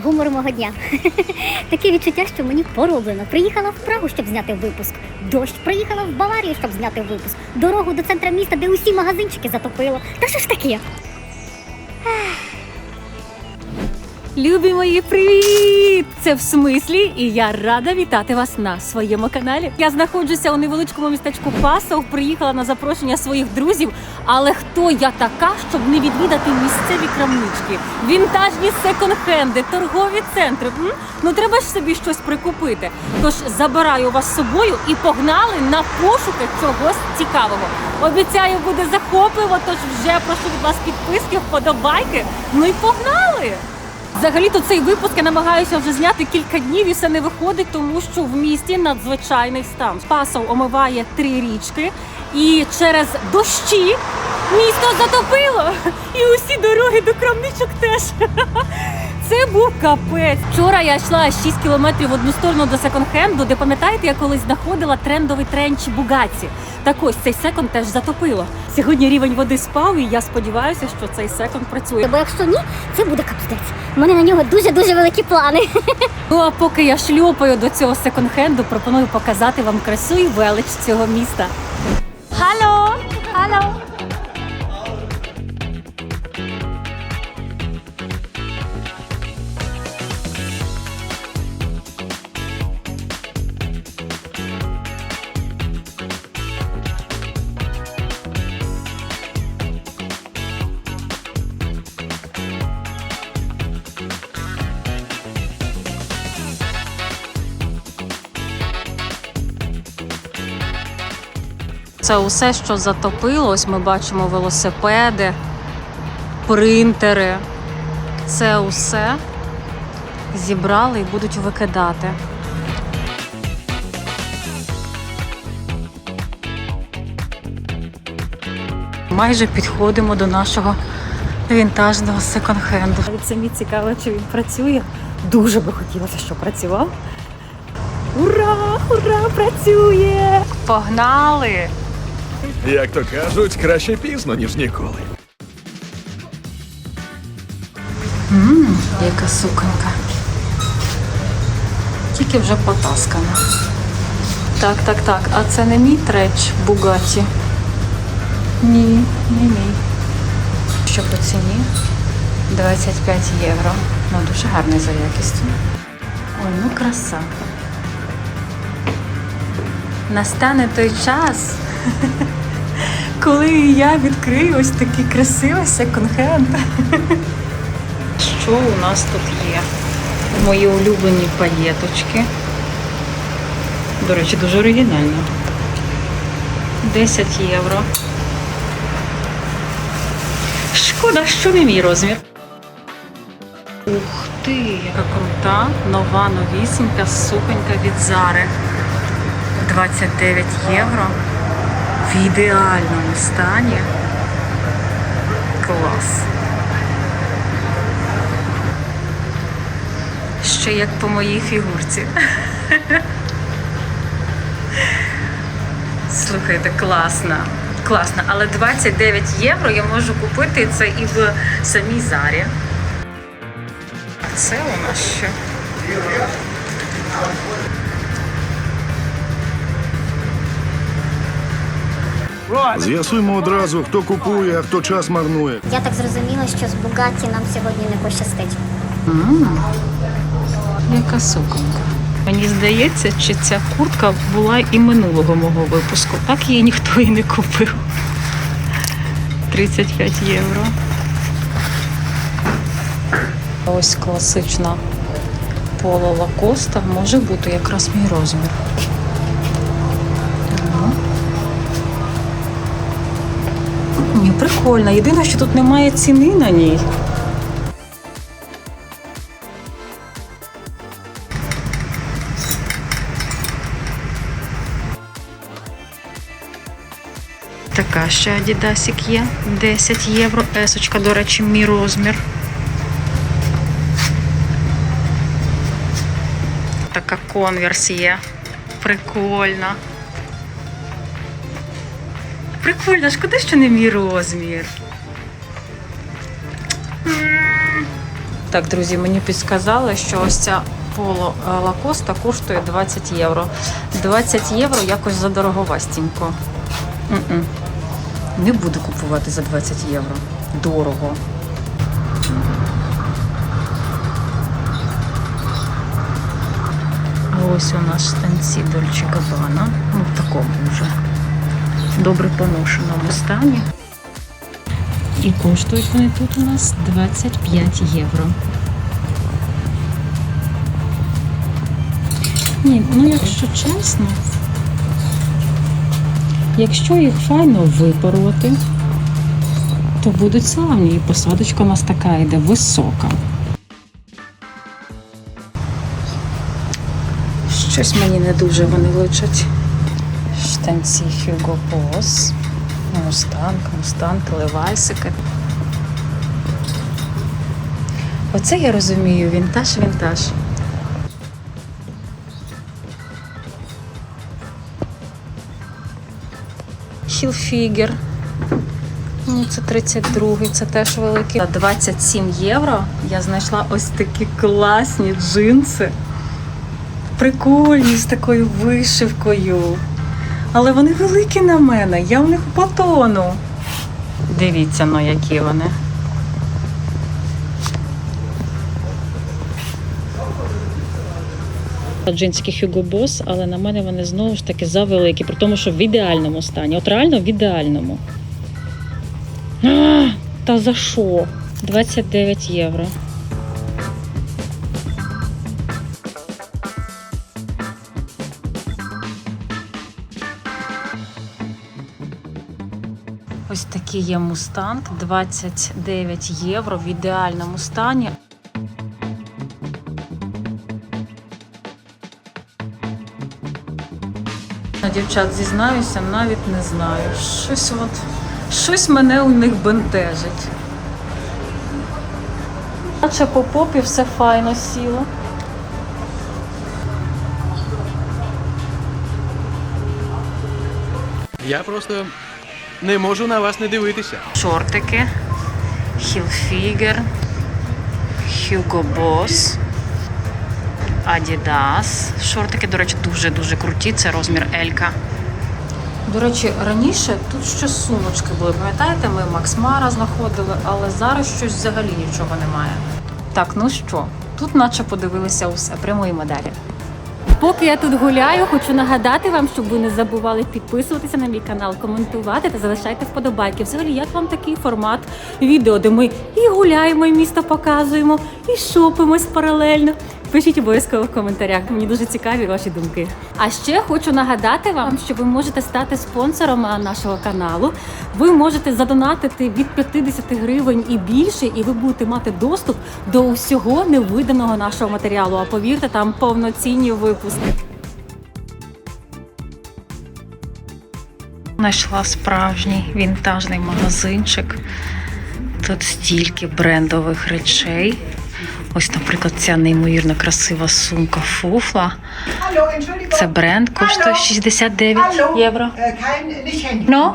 гумор мого дня. Таке відчуття, що мені пороблено. Приїхала в Прагу, щоб зняти випуск. Дощ приїхала в Баварію, щоб зняти випуск. Дорогу до центра міста, де усі магазинчики затопило. Та що ж таке? Любі мої, привіт! Це в смислі, і я рада вітати вас на своєму каналі. Я знаходжуся у невеличкому містечку Пасов, приїхала на запрошення своїх друзів. Але хто я така, щоб не відвідати місцеві крамнички, вінтажні секонд-хенди, торгові центри? М? Ну треба ж собі щось прикупити. Тож забираю вас з собою і погнали на пошуки чогось цікавого. Обіцяю, буде захопливо, тож вже прошу від вас підписки, вподобайки. Ну і погнали! Взагалі-то цей випуск я намагаюся вже зняти кілька днів і все не виходить, тому що в місті надзвичайний стан. Пасов омиває три річки, і через дощі місто затопило. І усі дороги до крамничок теж. Це був капець. Вчора я йшла 6 кілометрів в одну сторону до секонд-хенду, де пам'ятаєте, я колись знаходила трендовий тренч Бугаці. Так ось цей секонд теж затопило. Сьогодні рівень води спав, і я сподіваюся, що цей секонд працює. Бо якщо ні, це буде капстець. У мене на нього дуже-дуже великі плани. Ну а поки я шльопаю до цього секонд-хенду, пропоную показати вам красу і велич цього міста. Алло! Алло! Це усе, що затопило. Ось ми бачимо велосипеди, принтери. Це усе зібрали і будуть викидати. Майже підходимо до нашого вінтажного секонд-хенду. Навіть самі цікаво, чи він працює. Дуже би хотілося, щоб працював. Ура! Ура! Працює! Погнали! Як то кажуть, краще пізно, ніж ніколи. Ммм, яка суконька. Тільки вже потаскана. Так, так, так. А це не мій треч Бугаті? Ні, не мій. Що по ціні? 25 євро. Ну, дуже гарний за якістю. Ой, ну краса. Настане той час, коли я відкрию ось такий красивий секонд-хенд. Що у нас тут є? Мої улюблені паєточки. До речі, дуже оригінально. 10 євро. Шкода, що не мій розмір. Ух ти, яка крута, нова новісінька суконька від Зари. 29 євро. В ідеальному стані. Клас. Ще як по моїй фігурці. Слухайте, класно. Класно, але 29 євро я можу купити це і в самій зарі. А це у нас що? З'ясуємо одразу, хто купує, а хто час марнує. Я так зрозуміла, що з Бугаті нам сьогодні не пощастить. Яка суконька. Мені здається, чи ця куртка була і минулого мого випуску. Так її ніхто і не купив. 35 євро. Ось класична поло лакоста може бути якраз мій розмір. Ні, прикольно. Єдине, що тут немає ціни на ній. Така ще Адідасік є. 10 євро. Есочка, до речі, мій розмір. Така конверс є. Прикольна. Прикольно, шкода, що не мій розмір. Так, друзі, мені підсказали, що ось ця поло е, лакоста коштує 20 євро. 20 євро якось задороговастенько. Не буду купувати за 20 євро. Дорого. Ось у нас штанці Дольче Габана. Ну, в такому вже добре поношеному стані. І коштують вони тут у нас 25 євро. Ні, ну якщо чесно, якщо їх файно випороти, то будуть славні. І посадочка у нас така йде висока. Щось мені не дуже вони личать. Штанці Hugo Boss, Мустанг, Мустанг, Левайсики. Оце я розумію, вінтаж, вінтаж. Хілфігер. Ну, це 32-й, це теж великий. За 27 євро я знайшла ось такі класні джинси. Прикольні з такою вишивкою. Але вони великі на мене, я в них потону. Дивіться, ну які вони. Джинські Hugo Boss, але на мене вони знову ж таки завеликі, при тому, що в ідеальному стані. От реально в ідеальному. А, та за що? 29 євро. Такий є мустанг, 29 євро в ідеальному стані. Дівчат, зізнаюся, навіть не знаю. Щось от, щось мене у них бентежить. Наче по попі все файно сіло. Я просто не можу на вас не дивитися. Шортики, Хілфігер, Hugo Boss, Adidas. Шортики, до речі, дуже-дуже круті. Це розмір Елька. До речі, раніше тут ще сумочки були. Пам'ятаєте, ми Макс Мара знаходили, але зараз щось взагалі нічого немає. Так, ну що, тут наче подивилися усе, прямої медалі. Поки я тут гуляю, хочу нагадати вам, щоб ви не забували підписуватися на мій канал, коментувати та залишайте вподобайки. Взагалі, як вам такий формат відео, де ми і гуляємо, і місто показуємо, і шопимось паралельно. Пишіть обов'язково в коментарях. Мені дуже цікаві ваші думки. А ще хочу нагадати вам, що ви можете стати спонсором нашого каналу. Ви можете задонатити від 50 гривень і більше, і ви будете мати доступ до усього невиданого нашого матеріалу. А повірте, там повноцінні випуски. Знайшла справжній вінтажний магазинчик. Тут стільки брендових речей. Ось, наприклад, ця неймовірно красива сумка Фуфла. Це бренд коштує 69 Hallo. євро. Handy. No?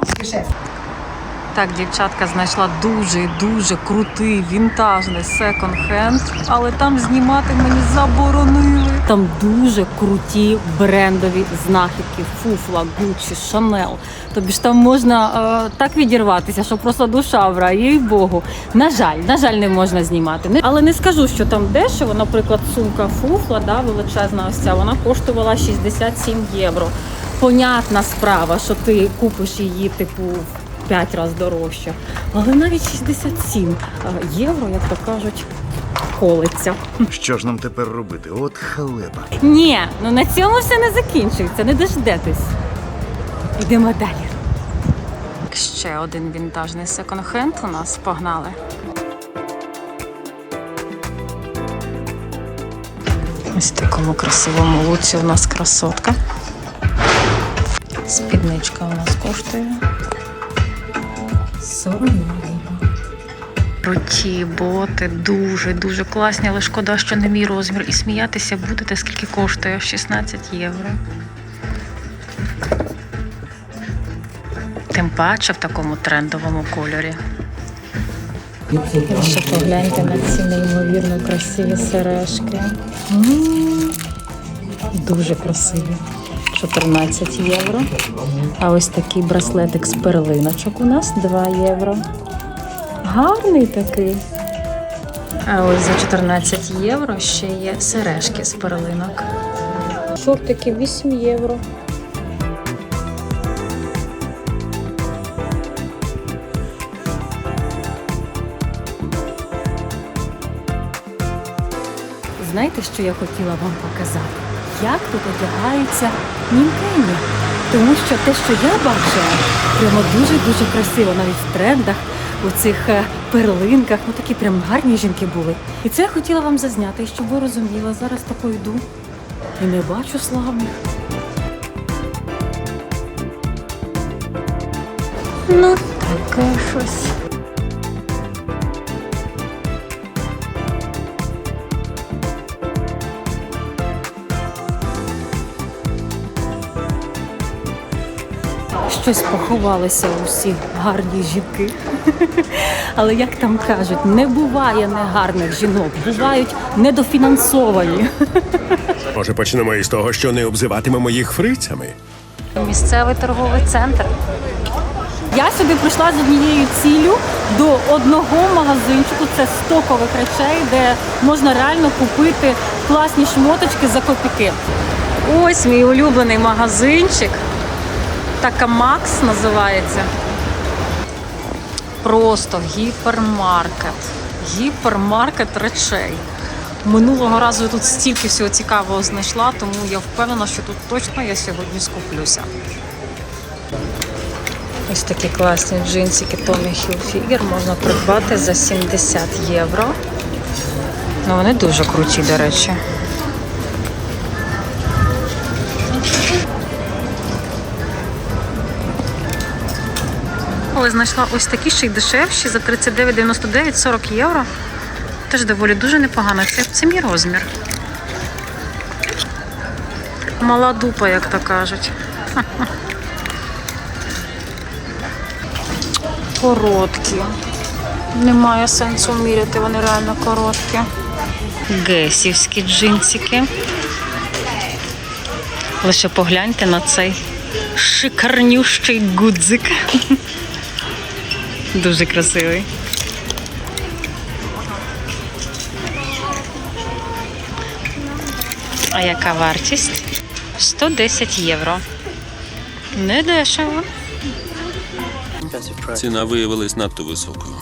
Так, дівчатка знайшла дуже дуже крутий вінтажний секонд-хенд, але там знімати мені заборонили. Там дуже круті брендові знахідки: Фуфла, Гуччі, Шанел. Тобі ж там можна е, так відірватися, що просто душа врає, їй Богу. На жаль, на жаль, не можна знімати. Але не скажу, що там дешево. Наприклад, сумка Фуфла, да, величезна ось ця, вона коштувала 67 євро. Понятна справа, що ти купиш її, типу, 5 разів дорожче. Але навіть 67 євро, як то кажуть, колиться. Що ж нам тепер робити? От халепа. Ні, ну на цьому все не закінчується, не дождетесь. Йдемо далі. Ще один вінтажний секонд-хенд у нас погнали. Ось в такому красивому луці у нас красотка. Спідничка у нас коштує 40. Круті боти, дуже дуже класні, але шкода, що не мій розмір. І сміятися будете, скільки коштує 16 євро. Тим паче в такому трендовому кольорі. Ви ще погляньте на ці неймовірно красиві сережки. М, Дуже красиві. 14 євро. А ось такий браслетик з перлиночок у нас 2 євро. Гарний такий. А ось за 14 євро ще є сережки з перлинок. Шортики 8 євро. Знаєте, що я хотіла вам показати? Як тут одягаються німпені. Тому що те, що я бачила, прямо дуже-дуже красиво, навіть в трендах, у цих е, перлинках, ну такі прям гарні жінки були. І це я хотіла вам зазняти, щоб ви розуміли, зараз тако йду і не бачу славних. Ну, таке щось. Щось поховалися усі гарні жінки. Але як там кажуть, не буває негарних жінок, бувають недофінансовані. Може, почнемо із того, що не обзиватимемо їх фрицями. Місцевий торговий центр. Я сюди прийшла з однією ціллю до одного магазинчику. Це стокових речей, де можна реально купити класні шмоточки за копійки. Ось мій улюблений магазинчик. Така Макс називається. Просто гіпермаркет. Гіпермаркет речей. Минулого разу я тут стільки всього цікавого знайшла, тому я впевнена, що тут точно я сьогодні скуплюся. Ось такі класні джинсики Tommy Hilfiger можна придбати за 70 євро. Ну, вони дуже круті, до речі. Ось знайшла ось такі ще й дешевші за 39,99 40 євро. Теж доволі дуже непогано. Це, це мій розмір. Мала дупа, як то кажуть. Короткі. Немає сенсу міряти, вони реально короткі. Гесівські джинсики. Лише погляньте на цей шикарнющий гудзик. Дуже красивий. А яка вартість? 110 євро. Не дешево. Ціна виявилась надто високою.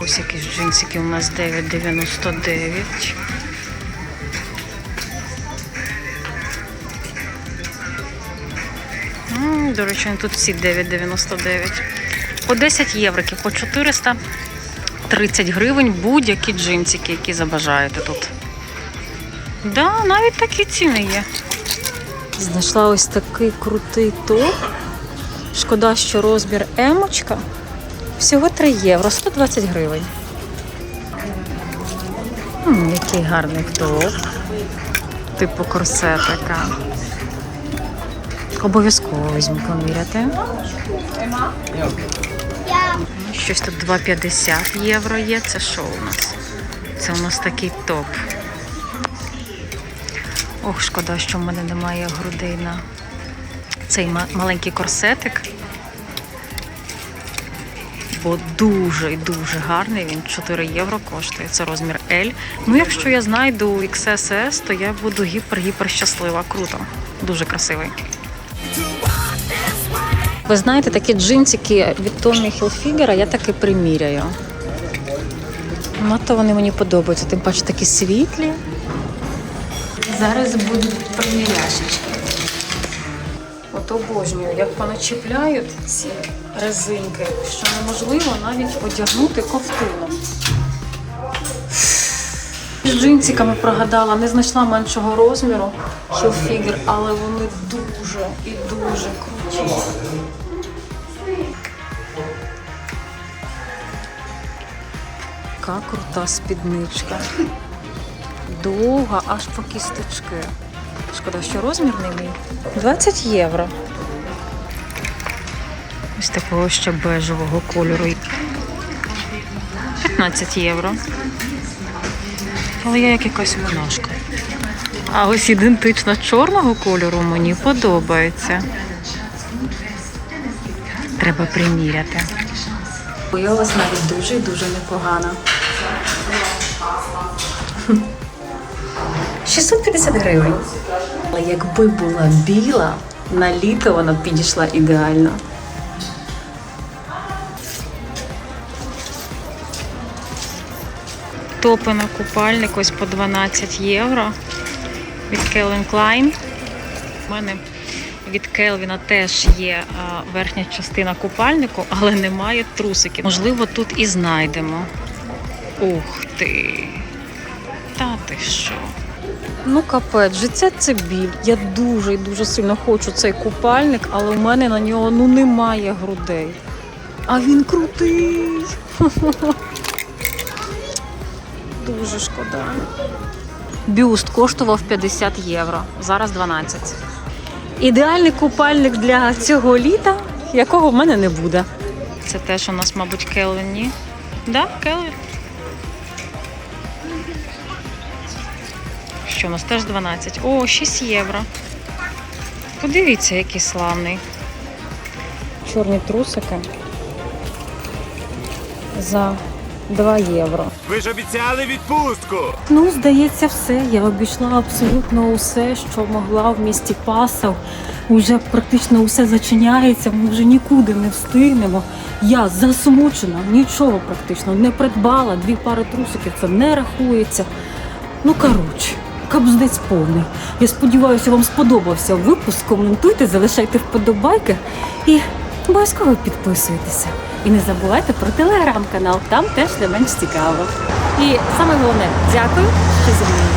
Ось якісь джинсики у нас 9,99. М, До речі, тут всі 9,99. По 10 євриків, по 430 гривень будь-які джинсики, які забажаєте тут. Да, навіть такі ціни є. Знайшла ось такий крутий топ. Шкода, що розмір емочка. Всього 3 євро, 120 гривень. М, який гарний топ. Типу корсетика. Обов'язково візьму поміряти. Щось тут 2,50 євро є. Це що у нас? Це у нас такий топ. Ох, шкода, що в мене немає грудей на цей маленький корсетик. Бо дуже і дуже гарний. Він 4 євро коштує. Це розмір L. Ну, якщо я знайду XSS, то я буду гіпер-гіпер щаслива. Круто. Дуже красивий. Ви знаєте, такі джинсики від Tommy Hilfiger я таки приміряю. Надто вони мені подобаються, тим паче такі світлі. Зараз будуть приміряшечки. От обожнюю, як поначіпляють ці резинки, що неможливо навіть одягнути ковтину. З джинсиками прогадала, не знайшла меншого розміру Hillfigure, але вони дуже і дуже круті. Яка крута спідничка. Довга, аж по кісточки. Шкода, що розмір не мій. 20 євро. Ось такого ще бежевого кольору. 15 євро. Але я як якась монашка. А ось ідентично чорного кольору мені подобається. Треба приміряти. Виявилась навіть дуже і дуже непогана. 650 гривень. Але якби була біла, на літо вона б підійшла ідеально. Топи на купальник ось по 12 євро від Calvin Klein. У мене від Келвіна теж є верхня частина купальнику, але немає трусиків. Можливо, тут і знайдемо. Ух ти! Та ти що? Ну, капець, життя це біль. Я дуже і дуже сильно хочу цей купальник, але у мене на нього ну немає грудей. А він крутий. Дуже шкода. Бюст коштував 50 євро, зараз 12. Ідеальний купальник для цього літа, якого в мене не буде. Це теж у нас, мабуть, Келвін, ні? Да, Келвін. Що у нас теж 12. О, 6 євро. Подивіться, який славний. Чорні трусики за 2 євро. Ви ж обіцяли відпустку. Ну, здається, все. Я обійшла абсолютно усе, що могла в місті Пасов. Уже практично усе зачиняється, ми вже нікуди не встигнемо. Я засмучена, нічого практично не придбала. Дві пари трусиків це не рахується. Ну, коротше, кабздець повний. Я сподіваюся, вам сподобався випуск. Коментуйте, залишайте вподобайки і обов'язково підписуйтеся. І не забувайте про телеграм-канал, там теж не менш цікаво. І саме головне, дякую, що зі мною.